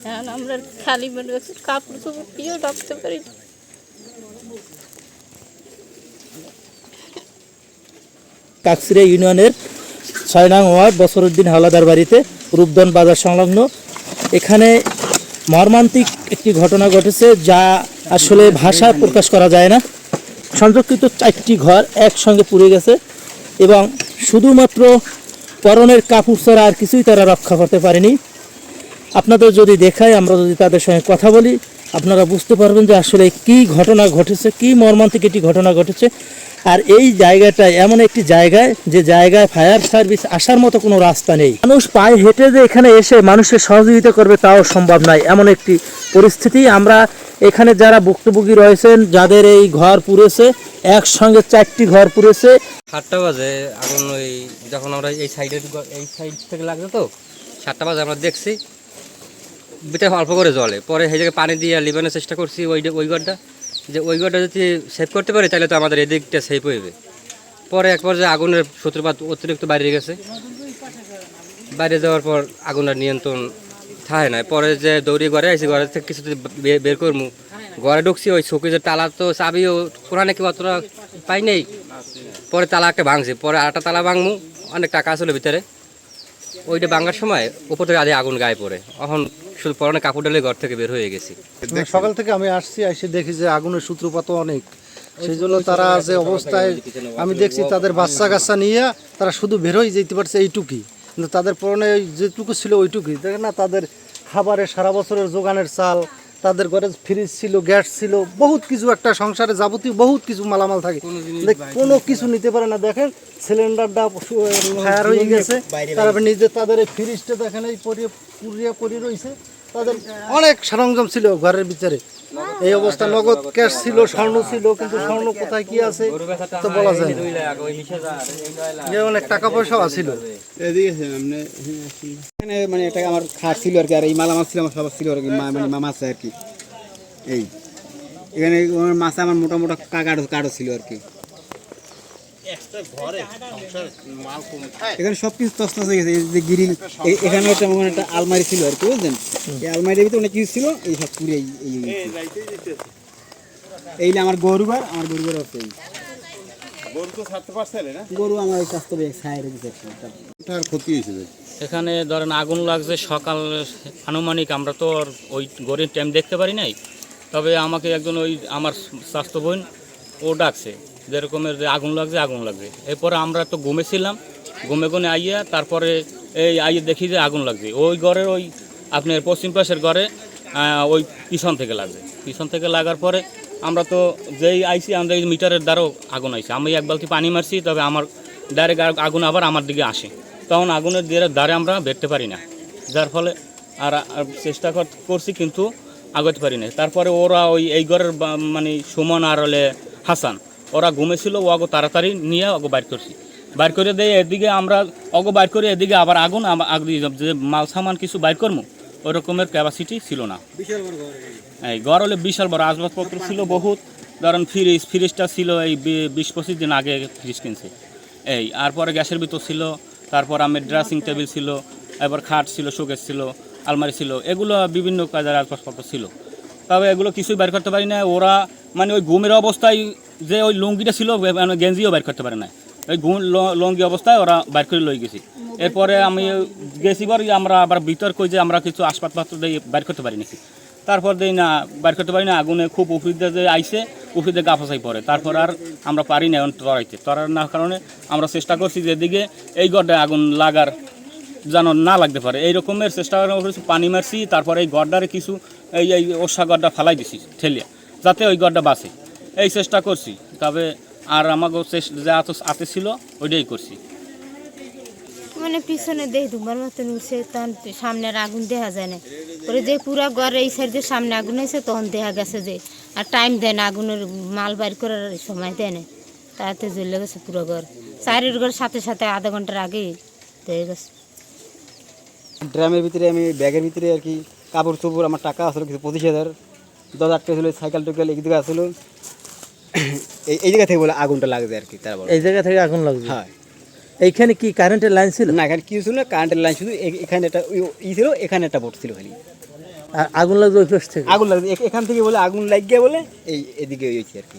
এখন আমরা খালি মনে হচ্ছে কাপড় চোপড় কেউ রাখতে পারি কাকসিরা ইউনিয়নের ছয় নং ওয়ার্ড বসরুদ্দিন হাওলাদার বাড়িতে রূপদন বাজার সংলগ্ন। এখানে মর্মান্তিক একটি ঘটনা ঘটেছে যা আসলে ভাষায় প্রকাশ করা যায় না। সংরক্ষিত চারটি ঘর একসঙ্গে পুড়ে গেছে এবং শুধুমাত্র পরনের কাপড় ছাড়া আর কিছুই তারা রক্ষা করতে পারেনি। আপনাদের যদি দেখাই আমরা যদি তাদের সঙ্গে কথা বলি, আপনারা বুঝতে পারবেন যে আসলে কি ঘটনা ঘটেছে, কি মর্মান্তিক একটি ঘটনা ঘটেছে। আর এই জায়গাটায়, এমন একটি জায়গায়, যে জায়গায় ফায়ার সার্ভিস আসার মতো কোনো রাস্তা নেই। মানুষ পায়ে হেঁটে যে এখানে এসে মানুষের সহযোগিতা করবে, তাও সম্ভব নয়। এমন একটি পরিস্থিতি। আমরা এখানে যারা ভুক্তভোগী রয়েছেন, যাদের এই ঘর পুড়েছে, একসঙ্গে চারটি ঘর পুড়েছে। সাতটা বাজে, আগুন ওই, যখন আমরা এই সাইডের এই সাইড থেকে লাগছে তো, সাতটা বাজে আমরা দেখছি। ভিতরে অল্প করে জলে। পরে সেই জায়গায় পানি দিয়ে লিবানোর চেষ্টা করছি ওই ওই ঘরটা। যে ওই ঘরটা যদি সেভ করতে পারি, তাহলে তো আমাদের এদিকটা সেভ হইবে। পরে এক পর্যায়ে আগুনের সূত্রপাত অতিরিক্ত বাইরে গেছে। বাইরে যাওয়ার পর আগুনের নিয়ন্ত্রণ থাকে না পরে যে দৌড়ি ঘরে আইসি ঘরে থেকে কিছু বের করব ঘরে ঢুকছি, ওই শোকেজের তালা তো চাবিও কোরআনে কি অতটা পাই নেই। পরে তালা একটা ভাঙছে। পরে আরেকটা তালা ভাঙমু, অনেক টাকা আসলে ভিতরে। ওইটা ভাঙার সময় উপর থেকে আগে আগুন গায়ে পড়ে। এখন শুধু পরনে কাপড় ডালে ঘর থেকে বের হয়ে গেছি। সকাল থেকে আমি আসছি, এসে দেখি যে আগুনের সূত্রপাত অনেক। সেই জন্য তারা যে অবস্থায় আমি দেখছি তাদের বাচ্চা কাচ্চা নিয়ে তারা শুধু বের হয়ে যেতে পারছে এইটুকুই। কিন্তু তাদের পরনে যেটুকু ছিল ওইটুকুই। দেখেন না, তাদের খাবারের সারা বছরের যোগানের চাল তাদের ঘরে ফ্রিজ ছিল গ্যাস ছিল বহুত কিছু একটা সংসারে যাবতীয় বহুত কিছু মালামাল থাকে। কোনো কিছু নিতে পারে না। দেখেন সিলিন্ডারটা ফায়ার হয়ে গেছে। তারপরে নিজে তাদের এই ফ্রিজটা দেখেন এই পরিয়ে পুরিয়া পরিয়ে রয়েছে। তাদের অনেক সরঞ্জাম ছিল ঘরের ভিতরে। এই অবস্থা, নগদ ক্যাশ ছিল, স্বর্ণ ছিল, কিন্তু স্বর্ণ কোথায়, কি আছে, তো বলা যায় যে অনেক টাকা পয়সাও আছিল। এদিকে এখানে মানে এটা আমার খাট ছিল আর কি, আর এই মালামাল ছিল, আমার সবার ছিল আর কি মানে মামা আছে আর কি। এই, এখানে মাছে আমার মোটা মোটা কাকাটো কাটো ছিল আর কি। এখানে সব কিছু তসনস হয়ে গেছে। এই যে গ্রিল এখানে একটা আমার একটা আলমারি ছিল আর কি বুঝলেন? এই আলমারির ভিতরে অনেক কিছু ছিল এই সব পুরে এই আমার গরু ঘর আমার গরু ঘর আছে। গরু আমার ক্ষতি হয়েছে এখানে ধরেন আগুন লাগছে সকাল আনুমানিক আমরা তো আর ওই গড়ির টাইম দেখতে পারি নাই। তবে আমাকে একজন ওই আমার স্বাস্থ্য বোন ও ডাকছে। যেরকমের যে আগুন লাগছে আগুন লাগছে এরপরে আমরা তো ঘুমেছিলাম ঘুমে গুনে আইয়া তারপরে এই আইয়ে দেখি যে আগুন লাগছে ওই ঘরের ওই আপনার পশ্চিম পাশের ঘরে ওই পিছন থেকে লাগছে পিছন থেকে লাগার পরে আমরা তো যেই আইসি আমরা এই মিটারের দ্বারাও আগুন আইসি আমি এক বালতি পানি মারছি, তবে আমার ডাইরেক্ট আগুন আবার আমার দিকে আসে। তখন আগুনের দিয়ে দ্বারে আমরা বেরতে পারি না। যার ফলে আর চেষ্টা কর- করছি কিন্তু আগাতে পারি না। তারপরে ওরা ওই, এই ঘরের মানে সুমন আর হলে হাসান ওরা ঘুমেছিল ও আগো তাড়াতাড়ি নিয়ে অগো বাইর করছি। বাইর করে দেয় এদিকে আমরা অগো বাইর করে এদিকে আবার আগুন যে মাল সামান কিছু বাইর করব ওই রকমের ক্যাপাসিটি ছিল না। এই ঘর হলে বিশাল বড় আসবাবপত্র ছিল বহুত। ধরেন ফ্রিজ ফ্রিজটা ছিল এই বি- বিশ পঁচিশ দিন আগে ফ্রিজ কিনছে। এই আর পরে গ্যাসের ভিতর ছিল তারপর আমার ড্রেসিং টেবিল ছিল এবার খাট ছিল শোকেস ছিল আলমারি ছিল এগুলো বিভিন্ন কাজের আসবাবপত্র ছিল। তবে এগুলো কিছুই বের করতে পারি না ওরা মানে ওই ঘুমের অবস্থায় যে ওই লুঙ্গিটা ছিল মানে গেঞ্জিও বাইর করতে পারে না ওই ল- লুঙ্গি অবস্থায় ওরা বাইর করে লই গেছি। এরপরে আমি গেছি বার আমরা আবার ভিতর কই যে আমরা কিছু আসবাবপত্র দিয়ে বাইর করতে পারি নাকি তারপর দেই না বাইর করতে পারি না আগুনে খুব উফরিতে যে আইসে উফরিতে গাফাসাই পড়ে। তারপর আর আমরা পারি না এখন তরাইতে। তরার না কারণে আমরা চেষ্টা করছি যে এদিকে এই গড্ডায় আগুন লাগার যেন না লাগতে পারে। এই রকমের চেষ্টা করেছি পানি মারছি, তারপরে এই গড্ডারে কিছু এই এই ওষা গড্ডা ফালাই দিছি, ঠেলিয়া, যাতে ওই গড্ডা বাঁচে। এই চেষ্টা করছি। তবে আর আমাকে চেষ্টা যা আত- আতে ছিল ওইটাই করছি। মানে পিছনে দেহ ধুমার মতন উঠছে তখন সামনের আগুন দেখা যায় না পরে যে পুরা ঘর এই সাইডে সামনে আগুন হয়েছে তখন দেখা গেছে যে আর টাইম দেয় না আগুনের মাল বাইর করার সময় দেয় না তাতে জ্বলে গেছে পুরো ঘর। চারের ঘর সাথে সাথে আধা ঘণ্টার আগেই দিয়ে গেছে। ড্রামের ভিতরে আমি ব্যাগের ভিতরে আর কি কাপড় চোপড় আমার টাকা আসলো কিছু পঁচিশ হাজার। দশ আটটা ছিল সাইকেল টোকেল এদিকে আসলো এই এই জায়গা থেকে বলে আগুনটা লাগবে আর কি তারপর। এই জায়গা থেকে আগুন লাগবে? হ্যাঁ। এইখানে কি কারেন্টের লাইন ছিল? না এখানে কি ছিল না কারেন্টের লাইন শুধু এখানে একটা ই ছিল এখানে একটা বোর্ড ছিল খালি। আর আগুন লাগবে ওই পাশ থেকে? আগুন লাগবে এখান থেকে বলে আগুন লাগিয়ে বলে এই এদিকে হয়েছে আর কি।